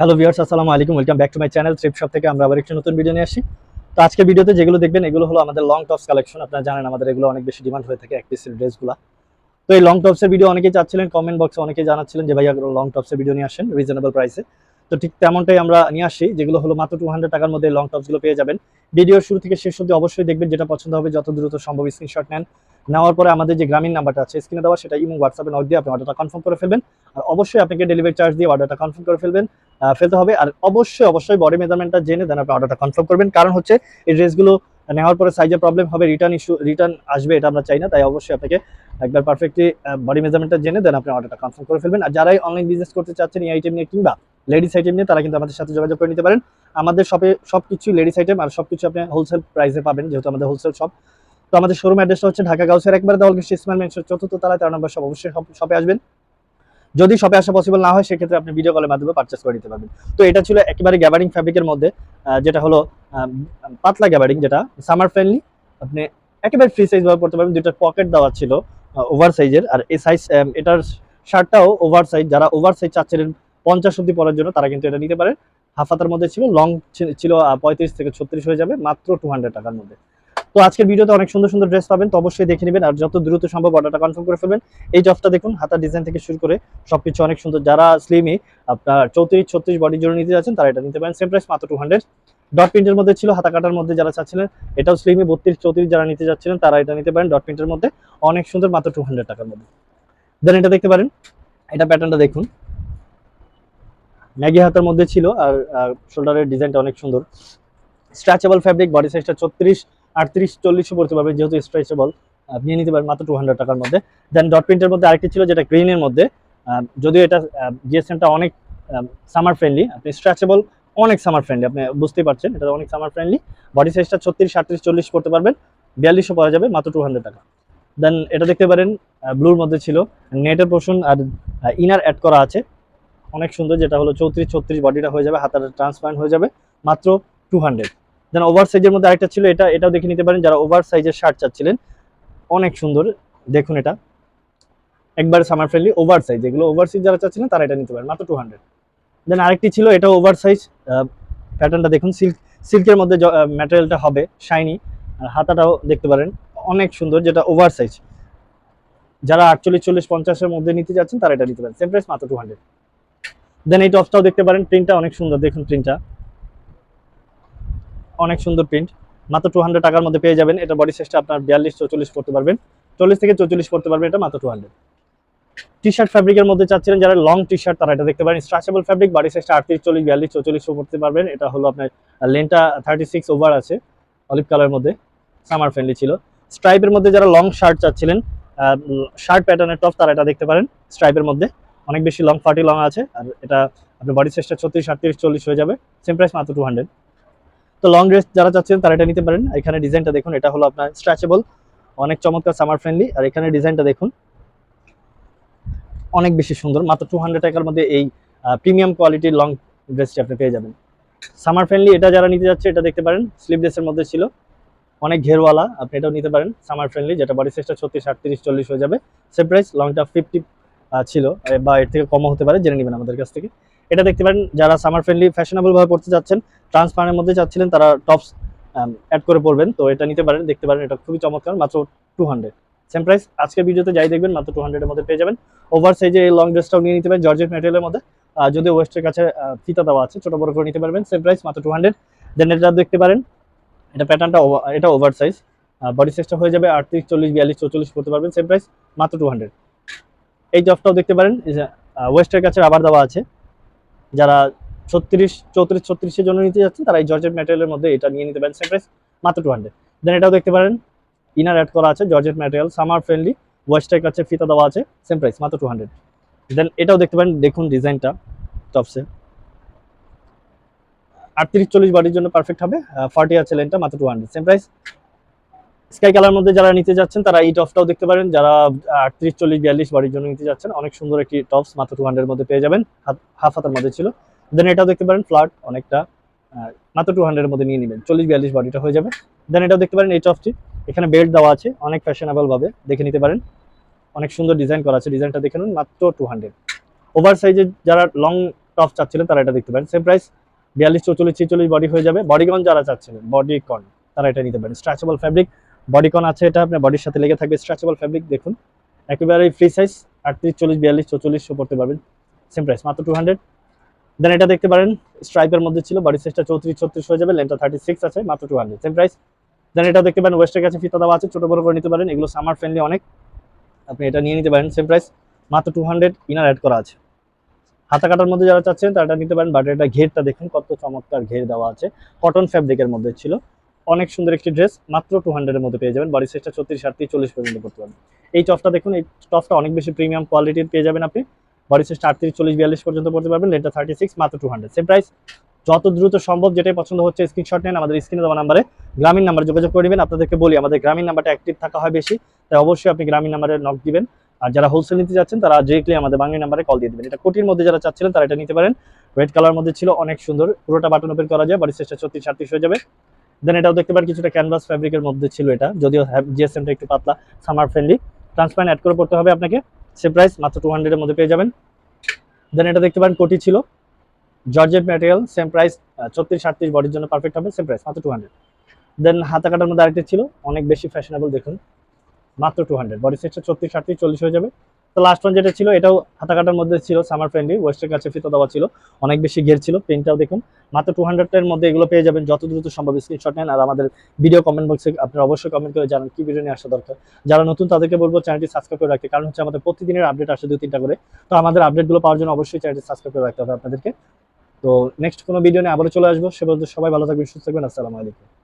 Hello viewers আসসালামু আলাইকুম। Welcome back to my channel trip shop থেকে আমরা আবার একটি নতুন ভিডিও নিয়ে আসি। তো আজকে ভিডিওতে যেগুলো দেখবেন, এগুলো হলো আমাদের লং টপস কালেকশন আপনারা জানেন আমাদের এগুলো অনেক বেশি ডিমান্ড হয়ে থাকে এক পিসের ড্রেসগুলো তো এই লং টপসের ভিডিও অনেকেই চাচ্ছিলেন কমেন্ট বক্সে অনেকেই জানাচ্ছিলেন যে, ভাইয়া লং টপসের ভিডিও নিয়ে আসেন রিজনেবল প্রাইসে তো ঠিক তেমনটাই আমরা নিয়ে আসি, যেগুলো হলো মাত্র টু হান্ড্রেড টাকার মধ্যে লং টপসগুলো পেয়ে যাবেন। ভিডিওর শুরু থেকে শেষ অবধি অবশ্যই দেখবেন যেটা পছন্দ হবে, যত দ্রুত সম্ভব স্ক্রিনশট নেন। নেওয়ার পরে আমাদের যে গ্রামীণ নাম্বারটা আছে স্ক্রিনে দেওয়া সেটা ইমো হোয়াটসঅ্যাপে নক দিয়ে আপনি অর্ডারটা কনফার্ম করে ফেলবেন। আর অবশ্যই আপনাকে ডেলিভারি চার্জ দিয়ে অর্ডারটা কনফার্ম করে ফেলবেন ফেলতে হবে। আর অবশ্যই অবশ্যই বডি মেজারমেন্টটা জেনে দেন আপনি অর্ডারটা কনফার্ম করবেন। কারণ হচ্ছে, এই ড্রেসগুলো নেওয়ার পরে সাইজের প্রবলেম হবে রিটার্ন ইস্যু রিটার্ন আসবে, এটা আমরা চাই না। তাই অবশ্যই আপনাকে একবার পারফেক্টলি বডি মেজারমেন্টটা জেনে দেন আপনি অর্ডারটা কনফার্ম করে ফেলবেন। আর যারাই অনলাইন বিজনেস করতে চাচ্ছেন, এই আইটেম নিয়ে কিংবা লেডিস আইটেম নিয়ে, তারা কিন্তু আমাদের সাথে যোগাযোগ করে নিতে পারেন। আমাদের শপে সব কিছু লেডিস আইটেম আর সব কিছু আপনি হোলসেল প্রাইসে পাবেন, যেহেতু আমাদের হোলসেল শপ তো আমাদের শোরুম অ্যাড্রেসটা হচ্ছে ঢাকা গাউসের একবারে দেওয়াল কৃষি ইসমাইল মেনশন চতুর্থ তলায়, তেরো নম্বর শপ অবশ্যই শপে আসবেন। যদি শপে আসা পসিবল না হয়, সেক্ষেত্রে আপনি ভিডিও কলের মাধ্যমে পারচেস করে নিতে পারবেন। তো এটা ছিল একেবারে গ্যাবারিং ফ্যাব্রিকের মধ্যে যেটা হলো পাতলা গ্যাবারিং যেটা সামার ফ্রেন্ডলি আপনি একেবারে ফ্রি সাইজ ব্যবহার করতে পারবেন দুটো পকেট দেওয়া ছিল ওভার সাইজের আর এই সাইজ এটার শার্টটাও ওভার সাইজ যারা ওভার সাইজ চাচ্ছিলেন পঞ্চাশ অব্দি পরার জন্য, তারা কিন্তু এটা নিতে পারেন। হাফাতার মধ্যে ছিল লং ছিল পঁয়ত্রিশ থেকে ছত্রিশ হয়ে যাবে, মাত্র টু হান্ড্রেড টাকার মধ্যে। তো আজকের ভিডিওতে অনেক সুন্দর সুন্দর ড্রেস পাবেন, তো অবশ্যই দেখে নেবেন আর যত দ্রুত সম্ভব অর্ডারটা কনফার্ম করে ফেলবেন। এই জবটা দেখুন হাতার ডিজাইন থেকে শুরু করে সবকিছু অনেক সুন্দর। যারা স্লিমই আপনার চৌত্রিশ, ছত্রিশ বডির জন্য নিতে যাচ্ছেন, তারা এটা নিতে পারেন। সেম প্রাইস মাত্র টু হান্ড্রেড ডট প্রিন্টের মধ্যে ছিল, হাতা কাটার মধ্যে যারা চাচ্ছিলেন, এটাও স্লিমই বত্রিশ, চৌত্রিশ যারা নিতে যাচ্ছিলেন, তারা এটা নিতে পারেন। ডট প্রিন্টের মধ্যে অনেক সুন্দর, মাত্র টু হান্ড্রেড টাকার মধ্যে। দেন এটা দেখতে পারেন, এটা প্যাটার্নটা দেখুন। ম্যাগি হাতের মধ্যে ছিল আর শোল্ডারের ডিজাইনটা অনেক সুন্দর। স্ট্রেচেবল ফ্যাব্রিক বডি সাইজটা ছত্রিশ আটত্রিশ চল্লিশও পড়তে পারবে যেহেতু স্ট্রেচেবল আপনি নিতে পারেন মাত্র টু হান্ড্রেড টাকার মধ্যে। দেন ডট প্রিন্টের মধ্যে আরেকটি ছিল যেটা গ্রিনের মধ্যে। যদিও এটা জিএসএমটা অনেক সামার ফ্রেন্ডলি আপনি স্ট্রেচেবল অনেক সামার ফ্রেন্ডলি আপনি বুঝতেই পারছেন, এটা অনেক সামার ফ্রেন্ডলি বডি সাইজটা ছত্রিশ, আটত্রিশ, চল্লিশ করতে পারবেন, বিয়াল্লিশও পাওয়া যাবে, মাত্র টু হান্ড্রেড টাকা। দেন এটা দেখতে পারেন ব্লুর মধ্যে ছিল নেটের পোর্শন আর ইনার অ্যাড করা আছে। অনেক সুন্দর, যেটা হলো চৌত্রিশ, ছত্রিশ বডিটা হয়ে যাবে, হাতাটা ট্রান্সপারেন্ট হয়ে যাবে, মাত্র টু হান্ড্রেড দেন ওভার সাইজের মধ্যে আরেকটা ছিল, এটা, এটাও দেখে নিতে পারেন যারা ওভার সাইজের শার্ট চাচ্ছিলেন। অনেক সুন্দর, দেখুন এটা। একবার সামার ফ্রেন্ডলি ওভার সাইজ এগুলো ওভার সাইজ যারা চাচ্ছিলেন, তারা এটা নিতে পারেন, মাত্র টু হান্ড্রেড দেন আরেকটি ছিল এটা ওভার সাইজ প্যাটার্নটা দেখুন সিল্ক সিল্কের মধ্যে ম্যাটেরিয়ালটা হবে শাইনি আর হাতাটাও দেখতে পারেন, অনেক সুন্দর যেটা ওভার সাইজ যারা আটচল্লিশ, চল্লিশ, পঞ্চাশের মধ্যে নিতে যাচ্ছেন, তারা এটা নিতে পারেন সেম প্রাইস মাত্র টু হান্ড্রেড দেন এই টপসটাও দেখতে পারেন প্রিন্টটা অনেক সুন্দর, দেখুন প্রিন্টটা অনেক সুন্দর প্রিন্ট মাত্র টু টাকার মধ্যে পেয়ে যাবেন। এটা বডি সাইজটা আপনার বিয়াল্লিশ, চৌচল্লিশ করতে পারবেন। চল্লিশ থেকে চৌচল্লিশ করতে পারবেন এটা মাত্র টু হান্ড্রেড টি শার্ট ফ্যাব্রিকের মধ্যে চাচ্ছিলেন যারা লং টি শার্ট তারা এটা দেখতে পারেন। স্ট্রাচেবল ফ্যাব্রিক বডি সাইজটা আটত্রিশ, চল্লিশ, বিয়াল্লিশ চৌচল্লিশও করতে পারবেন। এটা হলো আপনার লেনটা থার্টি সিক্স ওভার আছে অলিভ কালারের মধ্যে। সামার ফ্রেন্ডলি ছিল। স্ট্রাইপের মধ্যে যারা লং শার্ট চাচ্ছিলেন শার্ট প্যাটার্নের টপ তারা এটা দেখতে পারেন স্ট্রাইপের মধ্যে। অনেক বেশি লং ফার্টি লং আছে। আর এটা আপনার বডি সাইজটা ছত্রিশ, আটত্রিশ, চল্লিশ হয়ে যাবে। সেম প্রাইস মাত্র টু হান্ড্রেড তো লং ড্রেস যারা চাচ্ছেন তারা এটা নিতে পারেন। এখানে ডিজাইনটা দেখুন, এটা হলো আপনার স্ট্রেচেবল অনেক চমৎকার সামার ফ্রেন্ডলি আর এখানে ডিজাইনটা দেখুন। অনেক বেশি সুন্দর, মাত্র টু হান্ড্রেড টাকার মধ্যে এই প্রিমিয়াম কোয়ালিটির লং ড্রেসটি আপনি পেয়ে যাবেন। সামার ফ্রেন্ডলি এটা যারা নিতে যাচ্ছে, এটা দেখতে পারেন স্লিভ ড্রেসের মধ্যে ছিল। অনেক ঘেরওয়ালা, আপনি এটাও নিতে পারেন সামার ফ্রেন্ডলি যেটা বডি সাইজটা ছত্রিশ, আটত্রিশ, চল্লিশ হয়ে যাবে। সেম প্রাইস লংটা ফিফটি ছিল বা এর থেকে কমও হতে পারে, জেনে নেবেন আমাদের কাছ থেকে। এটা দেখতে পারেন, যারা সামার ফ্রেন্ডলি ফ্যাশনেবল ভাবে পড়তে যাচ্ছেন ট্রান্সপারের মধ্যে চাচ্ছিলেন তারা টপস অ্যাড করে পড়বেন তো এটা নিতে পারেন, দেখতে পারেন, এটা খুবই চমৎকার, মাত্র টু হান্ড্রেড সেম প্রাইস আজকের ভিডিওতে যাই দেখবেন, মাত্র টু হান্ড্রেডের মধ্যে পেয়ে যাবেন। ওভার সাইজে এই লং ড্রেসটাও নিয়ে নিতে পারেন জর্জেট ম্যাটেরিয়ালের মধ্যে। যদিও ওয়েস্টের কাছে ফিতা দেওয়া আছে, ছোট বড় করে নিতে পারবেন সেম প্রাইস মাত্র টু হান্ড্রেড দেন এটা দেখতে পারেন, এটা প্যাটার্নটা এটা ওভার সাইজ বডি সাইজটা হয়ে যাবে আটত্রিশ, চল্লিশ, বিয়াল্লিশ, চৌচল্লিশ করতে পারবেন সেম প্রাইস মাত্র টু হান্ড্রেড এই জবটাও দেখতে পারেন ওয়েস্টের কাছে আবার দেওয়া আছে। যারা ছত্রিশ, চৌত্রিশ ছত্রিশের জন্য নিতে যাচ্ছেন তারা এই জর্জেট ম্যাটেরিয়ালের মধ্যে এটা নিয়ে নিতে পারেন সেম প্রাইস মাত্র টু হান্ড্রেড দেন এটাও দেখতে পারেন ইনার অ্যাড করা আছে জর্জেট ম্যাটেরিয়াল সামার ফ্রেন্ডলি ওয়েস্টের কাছে ফিতা দেওয়া আছে সেম প্রাইস মাত্র টু হান্ড্রেড দেন এটাও দেখতে পারেন, দেখুন ডিজাইনটা টপসে আটত্রিশ, চল্লিশ বাড়ির জন্য পারফেক্ট হবে ফর্টি আছে লেনটা মাত্র two hundred same price sky colour মধ্যে যারা নিতে যাচ্ছেন, তারা এই টপসটাও দেখতে পারেন। যারা আটত্রিশ, চল্লিশ, বিয়াল্লিশ বডির জন্য নিতে যাচ্ছেন, অনেক সুন্দর একটি টপস মাত্র টু হান্ড্রেড মধ্যে পেয়ে যাবেন। হাফ হাতার মধ্যে ছিল। দেন এটাও দেখতে পারেন ফ্ল্যাট অনেকটা মাত্র টু হান্ড্রেডের মধ্যে নিয়ে নেবেন। চল্লিশ, বিয়াল্লিশ বডিটা হয়ে যাবে। দেন এটাও দেখতে পারেন, এই টপসটি এখানে বেল্ট দেওয়া আছে, অনেক ফ্যাশনেবল ভাবে দেখে নিতে পারেন। অনেক সুন্দর ডিজাইন করা আছে। ডিজাইনটা দেখে নিন, মাত্র টু হান্ড্রেড ওভার সাইজের যারা লং টপ চাচ্ছিলেন, তারা এটা দেখতে পারেন। সেম প্রাইস বিয়াল্লিশ, চৌচল্লিশ, ছিচল্লিশ বডি হয়ে যাবে। বডিকন যারা চাচ্ছিলেন বডিকন তারা এটা নিতে পারেন। স্ট্রেচেবল ফ্যাব্রিক বডিকন আছে এটা, আপনার বডির সাথে লেগে থাকবে স্ট্রেচেবল ফ্যাব্রিক দেখুন। একেবারে ফ্রি সাইজ আটত্রিশ, চল্লিশ, বিয়াল্লিশ চৌচল্লিশশো পড়তে পারবেন। সেম প্রাইস মাত্র টু হান্ড্রেড দেন এটা দেখতে পারেন স্ট্রাইপের মধ্যে ছিল বডি সাইজটা চৌত্রিশ, ছত্রিশ হয়ে যাবে লেন্থটা থার্টি সিক্স আছে, মাত্র two hundred same price then এটা দেখতে পারেন ওয়েস্টের কাছে ফিতা দেওয়া আছে, ছোটো বড় করে নিতে পারেন, এগুলো সামার ফ্রেন্ডলি অনেক। আপনি এটা নিয়ে নিতে পারেন সেম প্রাইস মাত্র টু হান্ড্রেড ইনার অ্যাড করা আছে। হাতা কাটার মধ্যে যারা চাচ্ছেন, তারা নিতে পারেন বাট এটা ঘেরটা দেখুন, কত চমৎকার ঘের দেওয়া আছে। কটন ফ্যাব্রিকের মধ্যে ছিল। অনেক সুন্দর একটি ড্রেস মাত্র টু হান্ড্রেডের মধ্যে পেয়ে যাবেন। বডি সাইজটা ছত্রিশ আটত্রিশ চল্লিশ পর্যন্ত করতে পারবেন। এই টপটা দেখুন, এই টপটা অনেক বেশি প্রিমিয়াম কোয়ালিটির পেয়ে যাবেন আপনি। বডি সাইজটা আটত্রিশ, চল্লিশ, বিয়াল্লিশ পর্যন্ত করতে পারবেন। লেটটা থার্টি সিক্স মাত্র টু হান্ড্রেড সেম প্রাইস যত দ্রুত সম্ভব যেটাই পছন্দ হচ্ছে স্ক্রিনশট নেন, আমাদের স্ক্রিনে দেওয়া নাম্বারে গ্রামীণ নাম্বারে যোগাযোগ করে নেবেন। আপনাদেরকে বলি, আমাদের গ্রামীণ নাম্বারটা অ্যাক্টিভ থাকা হয় বেশি, তাই অবশ্যই আপনি গ্রামীণ নাম্বারে নক দিবেন। আর যারা হোলসেল নিতে যাচ্ছেন, তারা ডিরেক্টলি আমাদের বাংলা নাম্বারে কল দিয়ে দেবেন। এটা কোটির মধ্যে যারা চাচ্ছিলেন, তারা এটা নিতে পারেন। রেড কালার মধ্যে ছিল অনেক সুন্দর। পুরোটা বাটন ওপেন করা যায় বাড়ির সাইজটা ছত্রিশ আটত্রিশ হয়ে যাবে। দেন এটাও দেখতে পারেন কিছুটা ক্যানভাস ফ্যাব্রিকের মধ্যে ছিল এটা, যদিও জিএসএমটা একটু পাতলা সামার ফ্রেন্ডলি ট্রান্সপারেন্ট অ্যাড করে পড়তে হবে আপনাকে সে প্রাইস মাত্র টু হান্ড্রেডের মধ্যে পেয়ে যাবেন। দেন এটা দেখতে পারেন, কোটি ছিল। জর্জেট ম্যাটেরিয়াল সেম প্রাইস ছত্রিশ, আটত্রিশ বডির জন্য পারফেক্ট হবে সেম প্রাইস মাত্র টু হান্ড্রেড দেন হাতা কাটার মধ্যে আরেকটি ছিল, অনেক বেশি ফ্যাশনেবল দেখুন, মাত্র টু হান্ড্রেড বডি সেটটা ছত্রিশ, আটত্রিশ, চল্লিশ হয়ে যাবে। তো লাস্ট ওয়ান যেটা ছিল, এটাও হাতা কাটার মধ্যে ছিল সামার ফ্রেন্ডলি ওয়েস্টের কাছে ফিতো দেওয়া ছিল। অনেক বেশি ঘের ছিল প্রিন্টটাও দেখুন। মাত্র টু হান্ড্রেডের মধ্যে এগুলো পেয়ে যাবেন, যত দ্রুত সম্ভব স্ক্রিনশট নেন। আর আমাদের ভিডিও কমেন্ট বক্সে আপনারা অবশ্যই কমেন্ট করে জানান, কি ভিডিও নিয়ে আসা দরকার। যারা নতুন, তাদেরকে বলব চ্যানেলটি সাবস্ক্রাইব করে রাখতে, কারণ হচ্ছে আমাদের প্রতিদিনের আপডেট আসে দু তিনটা করে। তো আমাদের আপডেটগুলো পাওয়ার জন্য অবশ্যই চ্যানেলটি সাবস্ক্রাইব করে রাখতে হবে আপনাদেরকে। তো নেক্সট কোনো ভিডিও নিয়ে আবারও চলে আসব। সে পর্যন্ত সবাই ভালো থাকবেন, সুস্থ থাকবেন। আসসালামু আলাইকুম।